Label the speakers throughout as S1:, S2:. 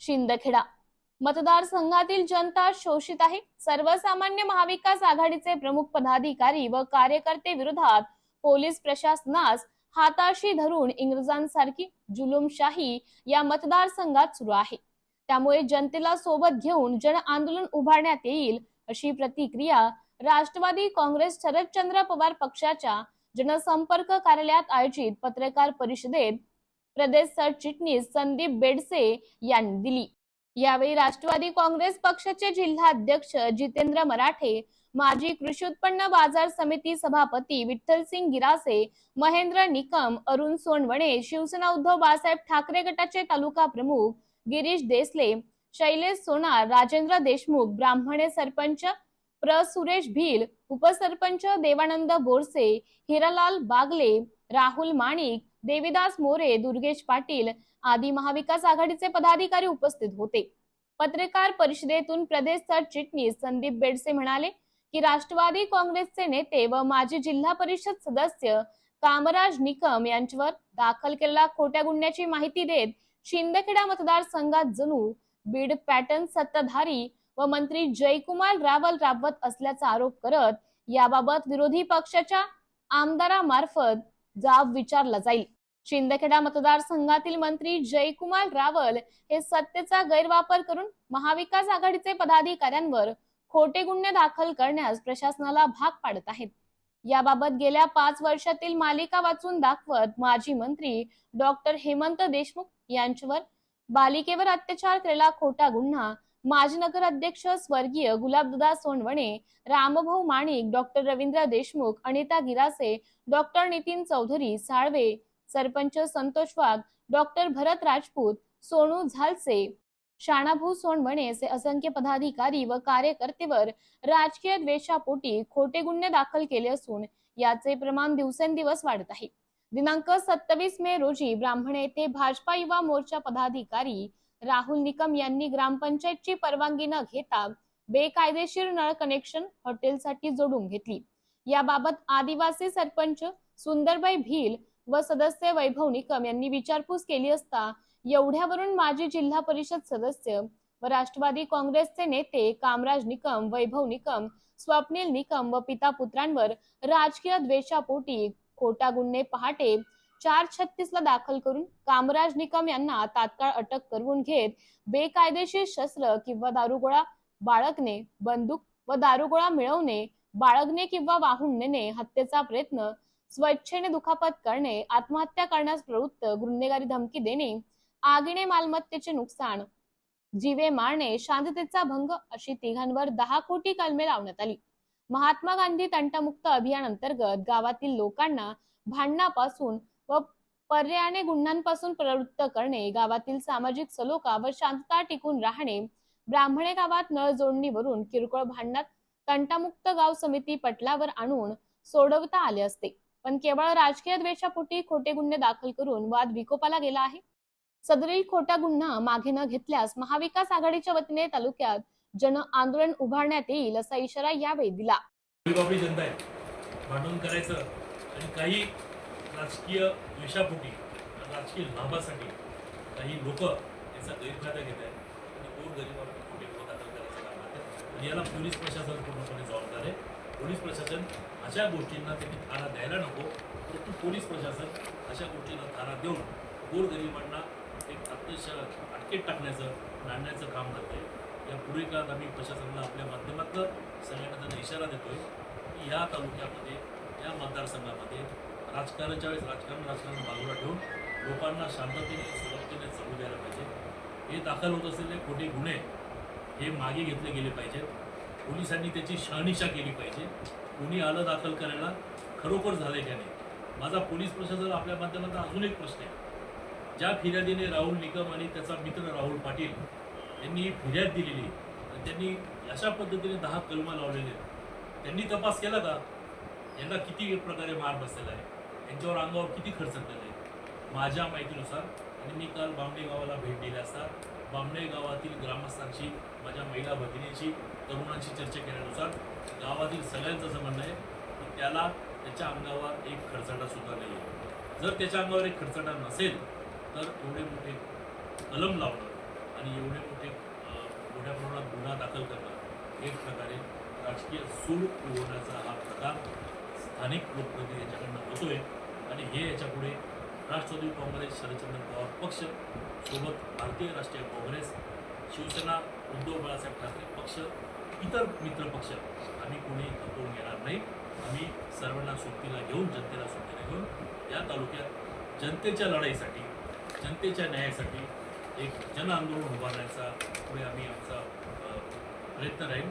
S1: शिंदखेडा. मतदारसंघातील जनता शोषित आहे. सर्वसामान्य महाविकास आघाडीचे प्रमुख पदाधिकारी व कार्यकर्ते विरोधात पोलीस प्रशासनास हाताशी धरून इंग्रजांसारखी जुलुमशाही या मतदारसंघात सुरू आहे. त्यामुळे जनतेला सोबत घेऊन जन आंदोलन उभारण्यात येईल अशी प्रतिक्रिया राष्ट्रवादी काँग्रेस शरदचंद्र पवार पक्षाच्या जनसंपर्क कार्यालयात आयोजित पत्रकार परिषदेत प्रदेश सरचिटणीस संदीप बेडसे यांनी दिली. यावेळी राष्ट्रवादी काँग्रेस पक्षाचे जिल्हाध्यक्ष जितेंद्र मराठे माजी कृषी उत्पन्न बाजार समिती सभापती विठ्ठलसिंग गिरासे महेंद्र निकम अरुण सोनवणे शिवसेना उद्धव बाळासाहेब ठाकरे गटाचे तालुका प्रमुख गिरीश देसले शैलेश सोनार राजेंद्र देशमुख ब्राह्मणे सरपंच प्र. सुरेश भील उपसरपंच देवानंद बोरसे हिरालाल बागले राहुल माणिक देविदास मोरे दुर्गेश पाटील आदी महाविकास आघाडीचे पदाधिकारी उपस्थित होते. पत्रकार परिषदेतून प्रदेश सरचिटणीस संदीप बेडसे म्हणाले की राष्ट्रवादी काँग्रेसचे नेते व माजी जिल्हा परिषद सदस्य कामराज निकम यांच्यावर दाखल केलेल्या खोट्या गुन्ह्याची माहिती देत शिंदखेडा मतदारसंघात जणू बीड पॅटर्न सत्ताधारी व मंत्री जयकुमार रावल राबवत असल्याचा आरोप करत याबाबत विरोधी पक्षाच्या आमदारामार्फत जाब विचारला जाईल. शिंदखेडा मतदारसंघातील मंत्री जयकुमार रावल हे सत्तेचा गैरवापर करून महाविकास आघाडीचे पदाधिकाऱ्यांवर खोटे गुन्हे दाखल करण्यास प्रशासनाला भाग पाडत आहेत. याबाबत गेल्या पाच वर्षातील मालिका वाचून दाखवत माजी मंत्री डॉक्टर हेमंत देशमुख यांच्यावर बालिकेवर अत्याचार केलेला खोटा गुन्हा माजी नगर अध्यक्ष स्वर्गीय Gulabdada Sonawane Rambhau Manik doctor Ravindra Deshmukh Anita Girase doctor Nitin Chaudhari Salve sarpanch Santosh Wagh doctor Bharat Rajput Sonu Jhalse Shanabhau Sonawane असे असंख्य पदाधिकारी व कार्यकर्तेवर राजकीय द्वेषापोटी खोटे गुन्हे दाखल केले असून याचे प्रमाण दिवसेंदिवस वाढत आहे. दिनांक सत्तावीस मे रोजी ब्राह्मणे येथे भाजपा युवा मोर्चा पदाधिकारी राहुल निकम यांनी ग्रामपंचायतची परवानगी न घेता बेकायदेशीर नळ कनेक्शन हॉटेलसाठी जोडून घेतली. याबाबत आदिवासी सरपंच सुंदरबाई भील व सदस्य वैभव निकम यांनी विचारपूस केली असता एवढ्यावरून माजी जिल्हा परिषद सदस्य व राष्ट्रवादी काँग्रेसचे नेते कामराज निकम वैभव निकम स्वप्नील निकम व पिता पुत्रांवर राजकीय द्वेषापोटी खोटा गुन्हे पहाटे चार छत्तीस ला दाखल करून कामराज निकम यांना तात्काळ अटक करून घेत बेकायदेशीर शस्त्र किंवा दारुगोळा बाळगणे बंदूक व दारुगोळा मिळवणे बाळगणे किंवा वाहून नेणे हत्येचा प्रयत्न स्वच्छेने दुखापत करणे आत्महत्या करण्यास प्रवृत्त गुन्हेगारी धमकी देणे आगीने मालमत्तेचे नुकसान जीवे मारणे शांततेचा भंग अशी तिघांवर दहा कोटी कलमे लावण्यात आली. महात्मा गांधी तंटामुक्त अभियान अंतर्गत गावातील लोकांना भांडणापासून व पर्यायाने गुन्ह्यांपासून प्रवृत्त करणे गावातील सामाजिक सलोखा व शांतता टिकून राहणे ब्राह्मणे गावात नळ जोडणीवरून किरकोळ भांडणात तंटामुक्त गाव समिती पटलावर आणून सोडवता आले असते. पण केवळ राजकीय द्वेषापोटी खोटे गुन्हे दाखल करून वाद विकोपाला गेला आहे? सदरील खोटा गुन्हा मागे न घेतल्यास महाविकास आघाडीच्या वतीने तालुक्यात जन आंदोलन उभारण्यात येईल असा इशारा यावेळी दिला.
S2: आपली जनता आहे. करायचं आणि काही राजकीय द्वेषापोटी राजकीय लाभासाठी काही लोक याचा गैरफायदा घेत आहेत. आणि गोर गरिबांना खोटे दाखल करायचं काम आहे आणि याला पोलीस प्रशासन पूर्णपणे जबाबदार आहे. पोलीस प्रशासन अशा गोष्टींना त्यांनी थारा द्यायला नको. परंतु पोलीस प्रशासन अशा गोष्टींना थारा देऊन गोर गरिबांना एक अत्यंत अटकेत टाकण्याचं नाणण्याचं काम करते. या पुढील काळात आम्ही प्रशासनाला आपल्या माध्यमातून सगळ्यांना त्यांना इशारा देतोय. की या तालुक्यामध्ये या मतदारसंघामध्ये राजकारणाच्या वेळेस राजकारण राजकारण बाजूला ठेवून लोकांना शांततेने सुरक्षेने चालू द्यायला पाहिजे. हे दाखल होत असलेले खोटे गुन्हे हे मागे घेतले गेले पाहिजेत. पोलिसांनी त्याची शहानिशा केली पाहिजे. कोणी आलं दाखल करायला खरोखर झालंय का नाही? माझा पोलीस प्रशासन आपल्या माध्यमातून अजून एक प्रश्न आहे. ज्या फिर्यादीने राहुल निकम आणि त्याचा मित्र राहुल पाटील यांनी ही फिर्याद दिलेली आणि त्यांनी अशा पद्धतीने दहा कलमा लावलेले आहेत. त्यांनी तपास केला का? यांना किती प्रकारे मार बसलेला आहे? यांच्यावर अंगावर किती खर्च केला आहे माझ्या माहितीनुसार आणि मी काल बामणे गावाला भेट दिली असता बामणे गावातील ग्रामस्थांशी माझ्या महिला भगिनींशी तरुणांशी चर्चा केल्यानुसार गावातील सगळ्यांचं असं म्हणणं आहे की त्याला त्याच्या अंगावर एक खर्चाटा सुद्धा नाही आहे जर त्याच्या अंगावर एक खर्चाटा नसेल तर एवढे मोठे कलम लावणं आणि एवढे मोठे मोठ्या प्रमाणात गुन्हा दाखल करणं एक प्रकारे राजकीय सूड उगवण्याचा हा प्रकार स्थानिक लोकप्रतिनिधी याच्याकडनं होतोय आणि हे याच्यापुढे राष्ट्रवादी काँग्रेस शरदचंद्र पवार पक्ष सोबत भारतीय राष्ट्रीय काँग्रेस शिवसेना उद्धव बाळासाहेब ठाकरे पक्ष इतर मित्र पक्ष. आम्ही कोणी थकवून घेणार नाही. आम्ही सर्वांना सोबतीला घेऊन जनतेला सोबतीला घेऊन या तालुक्यात जनतेच्या लढाईसाठी जनतेच्या न्यायासाठी एक जन आंदोलन उभारण्याचा पुढे आम्ही आमचा प्रयत्न राहील.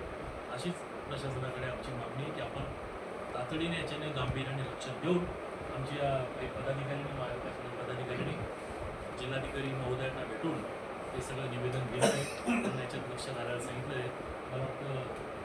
S2: अशीच प्रशासनाकडे आमची मागणी आहे की आपण तातडीने याच्याने गांभीर्याने लक्ष देऊन आमच्या काही पदाधिकाऱ्यांनी महाविकासाच्या पदाधिकाऱ्यांनी जिल्हाधिकारी महोदयांना भेटून हे सगळं निवेदन दिलं त्यांना याच्यात लक्ष घालायला सांगितलं आहे मला वाटतं